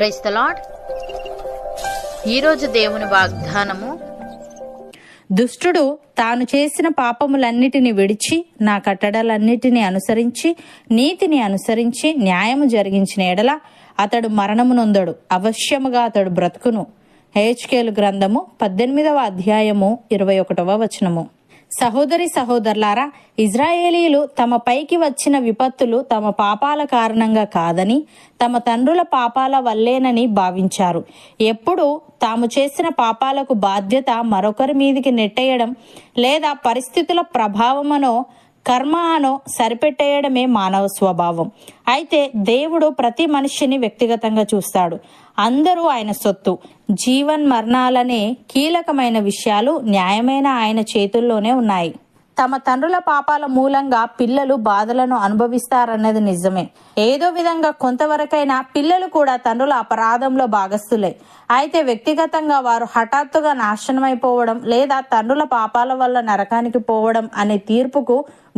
Price the lord ఈరోజు దేవుని వాగ్దానము దుష్టుడు తాను చేసిన పాపములన్నిటిని విడిచి నా కట్టడలన్నిటిని అనుసరించి నీతిని అనుసరించి న్యాయము జరిగించిన ఎడల అతడు మరణమునొందడు అవశ్యముగా అతడు బ్రతుకును. హెచ్కేలు గ్రంథము పద్దెనిమిదవ అధ్యాయము ఇరవై ఒకటవ వచనము. సహోదరి సహోదరులారా ఇజ్రాయేలీలు తమ పైకి వచ్చిన విపత్తులు తమ పాపాల కారణంగా కాదని తమ తండ్రుల పాపాల వల్లేనని భావించారు. ఎప్పుడు తాము చేసిన పాపాలకు బాధ్యత మరొకరి మీదికి నెట్టేయడం లేదా పరిస్థితుల ప్రభావమనో కర్మ అనో సరిపెట్టేయడమే మానవ స్వభావం. అయితే దేవుడు ప్రతి మనిషిని వ్యక్తిగతంగా చూస్తాడు. అందరూ ఆయన సొత్తు. జీవన్ మరణాలనే కీలకమైన విషయాలు న్యాయమైన ఆయన చేతుల్లోనే ఉన్నాయి. తమ తండ్రుల పాపాల మూలంగా పిల్లలు బాధలను అనుభవిస్తారన్నది నిజమే. ఏదో విధంగా కొంతవరకైనా పిల్లలు కూడా తండ్రుల అపరాధంలో భాగస్థులే. అయితే వ్యక్తిగతంగా వారు హఠాత్తుగా నాశనమైపోవడం లేదా తండ్రుల పాపాల వల్ల నరకానికి పోవడం అనే తీర్పుకు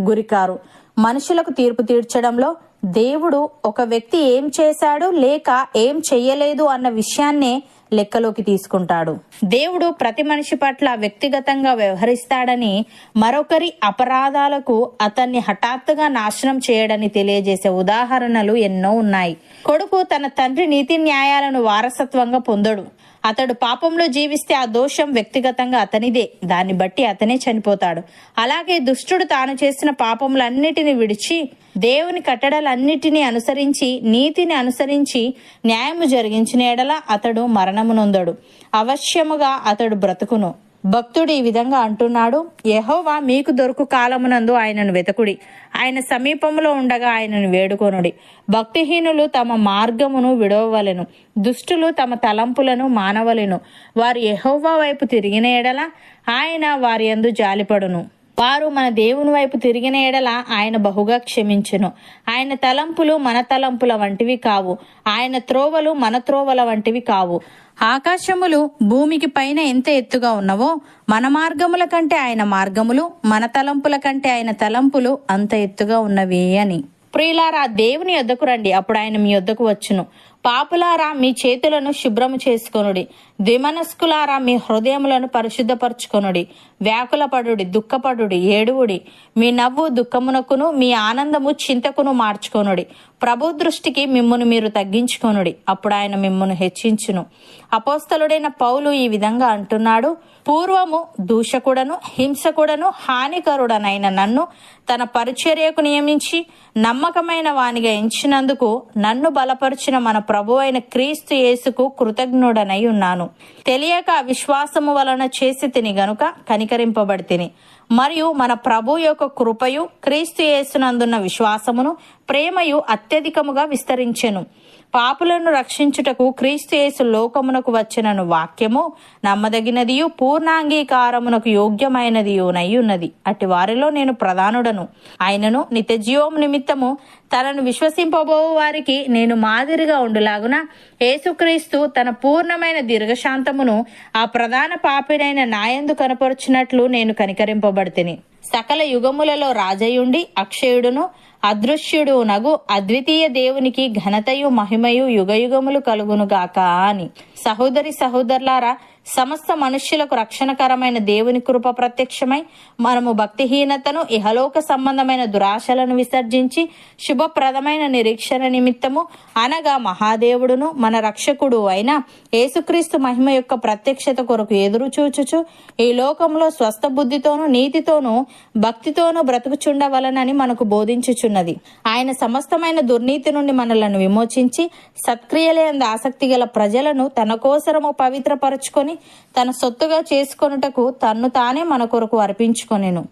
గురికారు. మనుషులకు తీర్పు తీర్చడంలో దేవుడు ఒక వ్యక్తి ఏం చేశాడు లేక ఏం చెయ్యలేదు అన్న విషయాన్నే లెక్కలోకి తీసుకుంటాడు. దేవుడు ప్రతి మనిషి పట్ల వ్యక్తిగతంగా వ్యవహరిస్తాడని మరొకరి అపరాధాలకు అతన్ని హఠాత్తుగా నాశనం చేయడని తెలియజేసే ఉదాహరణలు ఎన్నో ఉన్నాయి. కొడుకు తన తండ్రి నీతి న్యాయాలను వారసత్వంగా పొందడు. అతడు పాపంలో జీవిస్తే ఆ దోషం వ్యక్తిగతంగా అతనిదే. దాన్ని బట్టి అతనే చనిపోతాడు. అలాగే దుష్టుడు తాను చేసిన పాపములన్నిటిని విడిచి దేవుని కట్టడలన్నిటినీ అనుసరించి నీతిని అనుసరించి న్యాయము జరిగించిన ఎడల అతడు మరణమునొందడు అవశ్యముగా అతడు బ్రతుకును. భక్తుడు ఈ విధంగా అంటున్నాడు యహోవా మీకు దొరుకు కాలమునందు ఆయనను వెతకుడి. ఆయన సమీపంలో ఉండగా ఆయనను వేడుకొనుడి. భక్తిహీనులు తమ మార్గమును విడవలెను దుష్టులు తమ తలంపులను మానవలెను. వారు యహోవా వైపు తిరిగిన ఎడల ఆయన వారి యందు జాలిపడును. వారు మన దేవుని వైపు తిరిగిన ఎడల ఆయన బహుగా క్షమించును. ఆయన తలంపులు మన తలంపుల వంటివి కావు. ఆయన త్రోవలు మన త్రోవల వంటివి కావు. ఆకాశములు భూమికి పైన ఎంత ఎత్తుగా ఉన్నవో మన మార్గముల కంటే ఆయన మార్గములు మన తలంపుల కంటే ఆయన తలంపులు అంత ఎత్తుగా ఉన్నవి అని. ప్రియులారా దేవుని యొద్దకు రండి. అప్పుడు ఆయన మీ యొద్దకు వచ్చును. పాపులారా మీ చేతులను శుభ్రము చేసుకొనుడి. ద్విమనస్కులారా మీ హృదయములను పరిశుద్ధపరచుకొనుడి. వ్యాకులపడుడి దుఃఖపడుడి ఏడువుడి. మీ నవ్వు దుఃఖమునకును మీ ఆనందము చింతకును మార్చుకొనుడి. ప్రభు దృష్టికి మిమ్మును మీరు తగ్గించుకొనుడి. అప్పుడు ఆయన మిమ్మును హెచ్చించును. అపోస్తలుడైన పౌలు ఈ విధంగా అంటున్నాడు. పూర్వము దూషకుడను హింసకుడను హానికరుడనైన నన్ను తన పరిచర్యకు నియమించి నమ్మకమైన వానిగా ఎంచినందుకు నన్ను బలపరిచిన మన ప్రభు అయిన క్రీస్తు యేసుకు కృతజ్ఞుడనై ఉన్నాను. తెలియక విశ్వాసము వలన చేసి తిని గనుక కనికరింపబడి తిని. మరియు మన ప్రభు యొక్క కృపయు క్రీస్తు యేసునందున్న విశ్వాసమును ప్రేమయు అత్యధికముగా విస్తరించెను. పాపులను రక్షించుటకు క్రీస్తు యేసు లోకమునకు వచ్చినను వాక్యము నమ్మదగినదియు పూర్ణాంగీకారమునకు యోగ్యమైనదియునై ఉన్నది అట్టి వారిలో నేను ప్రధానుడను. ఆయనను నిత్యజీవం నిమిత్తము తనను విశ్వసింపబో వారికి నేను మాదిరిగా ఉండులాగున యేసుక్రీస్తు తన పూర్ణమైన దీర్ఘశాంతమును ఆ ప్రధాన పాపిడైన నాయందు కనపరుచినట్లు నేను కనికరింప కనికరింపబడితిని సకల యుగములలో రాజయుండి అక్షయుడును అదృశ్యుడు నగు అద్వితీయ దేవునికి ఘనతయు మహిమయు యుగయుగములు కలుగునుగాక అని. సహోదరి సహోదరులారా సమస్త మనుష్యులకు రక్షణకరమైన దేవుని కృప ప్రత్యక్షమై మనము భక్తిహీనతను ఇహలోక సంబంధమైన దురాశలను విసర్జించి శుభప్రదమైన నిరీక్షణ నిమిత్తము అనగా మహాదేవుడును మన రక్షకుడు అయిన యేసుక్రీస్తు మహిమ యొక్క ప్రత్యక్షత కొరకు ఎదురు చూచుచు ఈ లోకంలో స్వస్థ బుద్ధితోనూ నీతితోనూ భక్తితోనూ బ్రతుకుచుండవలనని మనకు బోధించుచున్నది. ఆయన సమస్తమైన దుర్నీతి నుండి మనలను విమోచించి సత్క్రియలే ఆసక్తి గల ప్రజలను తన కోసరము పవిత్రపరచుకొని తన సొత్తుగా చేసుకొనుటకు తన్ను తానే మన కొరకు అర్పించుకొనెను.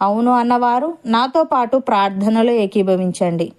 అవును అన్నవారు నాతో పాటు ప్రార్థనలో ఏకీభవించండి.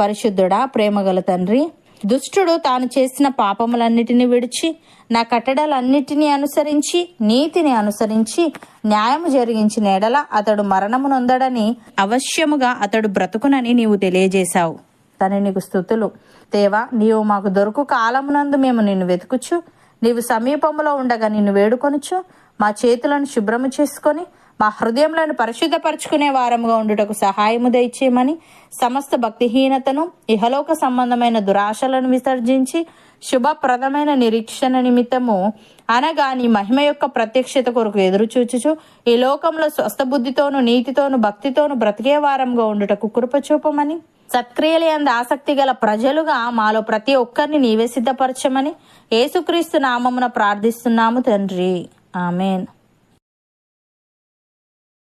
పరిశుద్ధుడా ప్రేమగల తండ్రి దుష్టుడు తాను చేసిన పాపములన్నిటిని విడిచి నా కట్టడలన్నిటినీ అనుసరించి నీతిని అనుసరించి న్యాయము జరిగించిన ఎడల అతడు మరణము నొందడని అవశ్యముగా అతడు బ్రతుకునని నీవు తెలియజేశావు. తన నీకు స్థుతులు. దేవా నీవు మాకు దొరుకు కాలమునందు మేము నిన్ను వెతుకుచు. నీవు సమీపంలో ఉండగా నిన్ను వేడుకొనుచు. మా చేతులను శుభ్రము చేసుకొని మా హృదయంలను పరిశుద్ధపరచుకునే వారముగా ఉండుటకు సహాయము దయచేయమని సమస్త భక్తిహీనతను ఇహలోక సంబంధమైన దురాశలను విసర్జించి శుభప్రదమైన నిరీక్షణ నిమిత్తము అనగా నీ మహిమ యొక్క ప్రత్యక్షత కొరకు ఎదురు చూచుచు ఈ లోకంలో స్వస్థ బుద్ధితోను నీతితోను భక్తితోను బ్రతికే వారంగా ఉండుటకు కృపచూపమని చూపమని అంద ఆసక్తి గల ప్రజలుగా మాలో ప్రతి ఒక్కరిని నీవే సిద్ధపరచమని యేసుక్రీస్తు నామమున ప్రార్థిస్తున్నాము తండ్రి. ఆమెన్.